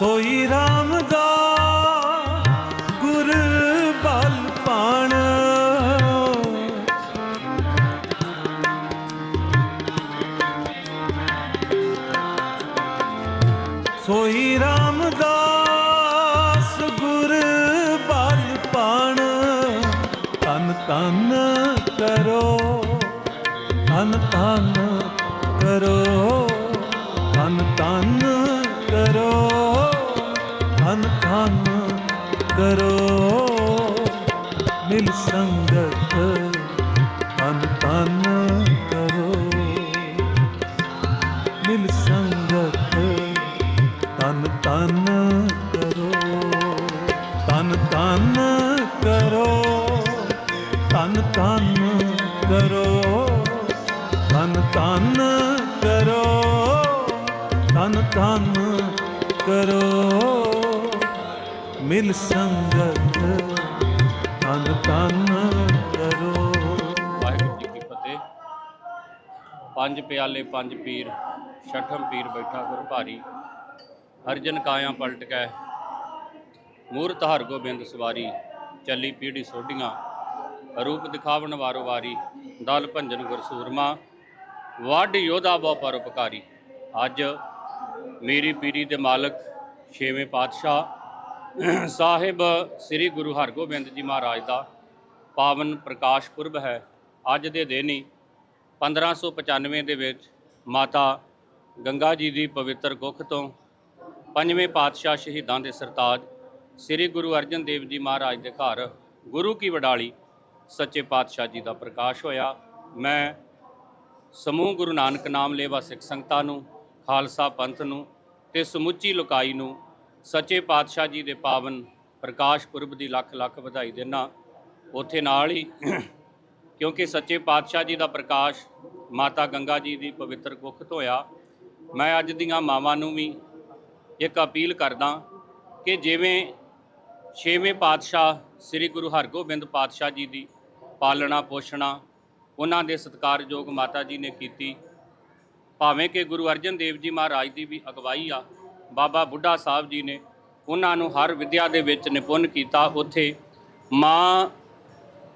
ਸੋਈ RAM ਦਾ ਗੁਰ ਬਲ ਪਾਣ। ਸੋਈ ਰਾਮਦਾਸ ਗੁਰ ਬਲ ਪਾਣ। ਤਨ ਤਨ ਕਰੋ ਤਨ ਤਨ ਕਰੋ ਤਨ ਤਨ ਕਰੋ। ਤਨ ਤਨ ਕਰੋ। ਮਿਲ ਸੰਗਤ ਤਨ ਧਨ ਕਰੋ। ਮਿਲ ਸੰਗਤ ਧਨ ਤਨ ਕਰੋ। ਧਨ ਤਨ ਕਰੋ। ਧਨ ਤਨ ਕਰੋ। ਤਨ ਤਨ ਕਰੋ। ਧਨ ਤਨ ਕਰੋ। ਮਿਲ ਸੰਗਤ, ਤਨ ਤਨ ਕਰੋ। ਵਾਹਿਗੁਰੂ ਜੀ ਕੀ ਫਤਿਹ। ਪੰਜ ਪਿਆਲੇ, ਪੰਜ ਪੀਰ, ਛਠਮ ਪੀਰ ਬੈਠਾ ਗੁਰ ਭਾਰੀ। ਹਰਜਨ ਕਾਇਆ ਪਲਟ ਕੈ। ਮੂਰਤ ਹਰ ਗੋਬਿੰਦ ਸਵਾਰੀ। ਚੱਲੀ ਪੀੜੀ ਸੋਢੀਆਂ। ਰੂਪ ਦਿਖਾਵਣ ਵਾਰੋ ਵਾਰੀ। ਦਲ ਭੰਜਨ ਗੁਰ ਸੂਰਮਾ। ਵੱਡ ਯੋਧਾ ਬਹੁ ਪਰਉਪਕਾਰੀ ਅੱਜ ਮੇਰੀ ਪੀਰੀ ਦੇ ਮਾਲਕ ਛੇਵੇਂ ਪਾਤਸ਼ਾਹ ਸਾਹਿਬ ਸ੍ਰੀ ਗੁਰੂ ਹਰਗੋਬਿੰਦ ਜੀ ਮਹਾਰਾਜ ਦਾ ਪਾਵਨ ਪ੍ਰਕਾਸ਼ ਪੁਰਬ ਹੈ। ਅੱਜ ਦੇ ਦਿਨ ਹੀ 1595 ਦੇ ਵਿੱਚ ਮਾਤਾ ਗੰਗਾ ਜੀ ਦੀ ਪਵਿੱਤਰ ਕੁੱਖ ਤੋਂ ਪੰਜਵੇਂ ਪਾਤਸ਼ਾਹ ਸ਼ਹੀਦਾਂ ਦੇ ਸਰਤਾਜ ਸ੍ਰੀ ਗੁਰੂ ਅਰਜਨ ਦੇਵ ਜੀ ਮਹਾਰਾਜ ਦੇ ਘਰ ਗੁਰੂ ਕੀ ਵਡਾਲੀ ਸੱਚੇ ਪਾਤਸ਼ਾਹ ਜੀ ਦਾ ਪ੍ਰਕਾਸ਼ ਹੋਇਆ। ਮੈਂ ਸਮੂਹ ਗੁਰੂ ਨਾਨਕ ਨਾਮ ਲੇਵਾ ਸਿੱਖ ਸੰਗਤਾਂ ਨੂੰ, ਖਾਲਸਾ ਪੰਥ ਨੂੰ ਤੇ ਸਮੁੱਚੀ ਲੋਕਾਈ ਨੂੰ ਸੱਚੇ ਪਾਤਸ਼ਾਹ ਜੀ ਦੇ ਪਾਵਨ ਪ੍ਰਕਾਸ਼ ਪੁਰਬ ਦੀ ਲੱਖ ਲੱਖ ਵਧਾਈ ਦੇਣਾ ਉੱਥੇ ਨਾਲ ਹੀ ਕਿਉਂਕਿ ਸੱਚੇ ਪਾਤਸ਼ਾਹ ਜੀ ਦਾ ਪ੍ਰਕਾਸ਼ ਮਾਤਾ ਗੰਗਾ ਜੀ ਦੀ ਪਵਿੱਤਰ ਕੁੱਖ ਤੋਂ ਹੋਇਆ, ਮੈਂ ਅੱਜ ਦੀਆਂ ਮਾਵਾਂ ਨੂੰ ਵੀ ਇੱਕ ਅਪੀਲ ਕਰਦਾ ਕਿ ਜਿਵੇਂ ਛੇਵੇਂ ਪਾਤਸ਼ਾਹ ਸ੍ਰੀ ਗੁਰੂ ਹਰਗੋਬਿੰਦ ਪਾਤਸ਼ਾਹ ਜੀ ਦੀ ਪਾਲਣਾ ਪੋਸ਼ਣਾ, ਉਹਨਾਂ ਦੇ ਸਤਿਕਾਰਯੋਗ ਮਾਤਾ ਜੀ ਨੇ ਕੀਤੀ। ਭਾਵੇਂ ਕਿ ਗੁਰੂ ਅਰਜਨ ਦੇਵ ਜੀ ਮਹਾਰਾਜ ਦੀ ਵੀ ਅਗਵਾਈ ਆ ਬਾਬਾ ਬੁੱਢਾ ਸਾਹਿਬ ਜੀ ਨੇ ਉਹਨਾਂ ਨੂੰ ਹਰ ਵਿਦਿਆ ਦੇ ਵਿੱਚ ਨਿਪੁੰਨ ਕੀਤਾ। ਉੱਥੇ ਮਾਂ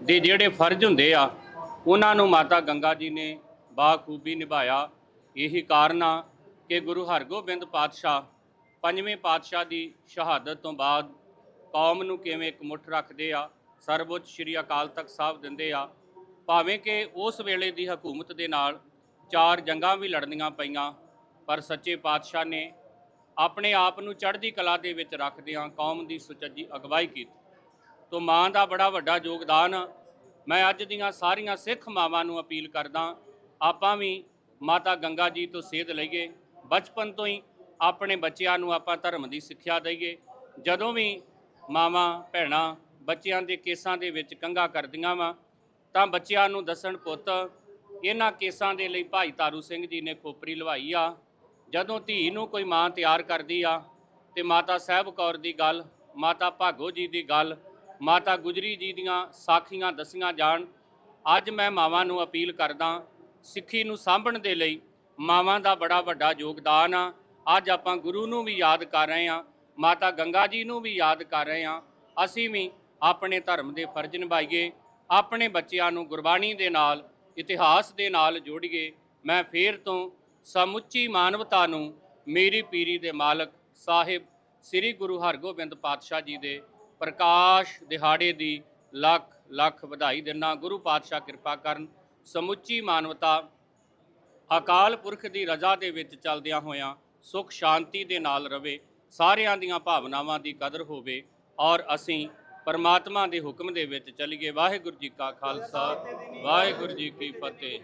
ਦੇ ਜਿਹੜੇ ਫਰਜ਼ ਹੁੰਦੇ ਆ, ਉਹਨਾਂ ਨੂੰ ਮਾਤਾ ਗੰਗਾ ਜੀ ਨੇ ਬਾਖੂਬੀ ਨਿਭਾਇਆ। ਇਹੀ ਕਾਰਨ ਆ ਕਿ ਗੁਰੂ ਹਰਗੋਬਿੰਦ ਪਾਤਸ਼ਾਹ ਪੰਜਵੇਂ ਪਾਤਸ਼ਾਹ ਦੀ ਸ਼ਹਾਦਤ ਤੋਂ ਬਾਅਦ ਕੌਮ ਨੂੰ ਕਿਵੇਂ ਇੱਕ ਮੁੱਠ ਰੱਖਦੇ ਆ, ਸਰਵਉੱਚ ਸ੍ਰੀ ਅਕਾਲ ਤਖਤ ਸਾਹਿਬ ਦਿੰਦੇ ਆ। ਭਾਵੇਂ ਕਿ ਉਸ ਵੇਲੇ ਦੀ ਹਕੂਮਤ ਦੇ ਨਾਲ ਚਾਰ ਜੰਗਾਂ ਵੀ ਲੜਨੀਆਂ ਪਈਆਂ, ਪਰ ਸੱਚੇ ਪਾਤਸ਼ਾਹ ਨੇ ਆਪਣੇ ਆਪ ਨੂੰ ਚੜ੍ਹਦੀ ਕਲਾ ਦੇ ਵਿੱਚ ਰੱਖਦਿਆਂ ਕੌਮ ਦੀ ਸੁਚੱਜੀ ਅਗਵਾਈ ਕੀਤੀ। ਤੋਂ ਮਾਂ ਦਾ ਬੜਾ ਵੱਡਾ ਯੋਗਦਾਨ ਆ। ਮੈਂ ਅੱਜ ਦੀਆਂ ਸਾਰੀਆਂ ਸਿੱਖ ਮਾਵਾਂ ਨੂੰ ਅਪੀਲ ਕਰਦਾ ਆਪਾਂ ਵੀ ਮਾਤਾ ਗੰਗਾ ਜੀ ਤੋਂ ਸੇਧ ਲਈਏ। ਬਚਪਨ ਤੋਂ ਹੀ ਆਪਣੇ ਬੱਚਿਆਂ ਨੂੰ ਆਪਾਂ ਧਰਮ ਦੀ ਸਿੱਖਿਆ ਦਈਏ। ਜਦੋਂ ਵੀ ਮਾਵਾਂ, ਭੈਣਾਂ ਬੱਚਿਆਂ ਦੇ ਕੇਸਾਂ ਦੇ ਵਿੱਚ ਕੰਗਾ ਕਰਦੀਆਂ ਵਾ, ਤਾਂ ਬੱਚਿਆਂ ਨੂੰ ਦੱਸਣ ਪੁੱਤ, ਇਹਨਾਂ ਕੇਸਾਂ ਦੇ ਲਈ ਭਾਈ ਤਾਰੂ ਸਿੰਘ ਜੀ ਨੇ ਖੋਪਰੀ ਲਵਾਈ ਆ। ਜਦੋਂ ਧੀ ਨੂੰ ਕੋਈ ਮਾਂ ਤਿਆਰ ਕਰਦੀ ਆ ਤੇ ਮਾਤਾ ਸਾਹਿਬ ਕੌਰ ਦੀ ਗੱਲ, ਮਾਤਾ ਭਾਗੋ ਜੀ ਦੀ ਗੱਲ, ਮਾਤਾ ਗੁਜਰੀ ਜੀ ਦੀਆਂ ਸਾਖੀਆਂ ਦਸੀਆਂ ਜਾਣ, ਅੱਜ ਮੈਂ ਮਾਵਾਂ ਨੂੰ ਅਪੀਲ ਕਰਦਾ, ਸਿੱਖੀ ਨੂੰ ਸਾਂਭਣ ਦੇ ਲਈ ਮਾਵਾਂ ਦਾ ਬੜਾ ਵੱਡਾ ਯੋਗਦਾਨ ਆ। ਅੱਜ ਆਪਾਂ ਗੁਰੂ ਨੂੰ ਵੀ ਯਾਦ ਕਰ ਰਹੇ ਆ, ਮਾਤਾ ਗੰਗਾ ਜੀ ਨੂੰ ਵੀ ਯਾਦ ਕਰ ਰਹੇ ਆ। ਅਸੀਂ ਵੀ ਆਪਣੇ ਧਰਮ ਦੇ ਫਰਜ਼ ਨਿਭਾਈਏ, ਆਪਣੇ ਬੱਚਿਆਂ ਨੂੰ ਗੁਰਬਾਣੀ ਦੇ ਨਾਲ, ਇਤਿਹਾਸ ਦੇ ਨਾਲ ਜੋੜੀਏ। ਮੈਂ ਫੇਰ ਤੋਂ ਸਮੁੱਚੀ ਮਾਨਵਤਾ ਨੂੰ ਮੇਰੀ ਪੀਰੀ ਦੇ ਮਾਲਕ ਸਾਹਿਬ ਸ੍ਰੀ ਗੁਰੂ ਹਰਗੋਬਿੰਦ ਪਾਤਸ਼ਾਹ ਜੀ ਦੇ ਪ੍ਰਕਾਸ਼ ਦਿਹਾੜੇ ਦੀ ਲੱਖ ਲੱਖ ਵਧਾਈ ਦਿੰਦਾ ਗੁਰੂ ਪਾਤਸ਼ਾਹ ਕਿਰਪਾ ਕਰਨ, ਸਮੁੱਚੀ ਮਾਨਵਤਾ ਅਕਾਲ ਪੁਰਖ ਦੀ ਰਜ਼ਾ ਦੇ ਵਿੱਚ ਚੱਲਦਿਆਂ ਹੋਇਆਂ ਸੁਖ ਸ਼ਾਂਤੀ ਦੇ ਨਾਲ ਰਵੇ, ਸਾਰਿਆਂ ਦੀਆਂ ਭਾਵਨਾਵਾਂ ਦੀ ਕਦਰ ਹੋਵੇ ਔਰ ਅਸੀਂ ਪਰਮਾਤਮਾ ਦੇ ਹੁਕਮ ਦੇ ਵਿੱਚ ਚੱਲੀਏ। ਵਾਹਿਗੁਰੂ ਜੀ ਕਾ ਖਾਲਸਾ, ਵਾਹਿਗੁਰੂ ਜੀ ਕੀ ਫਤਿਹ।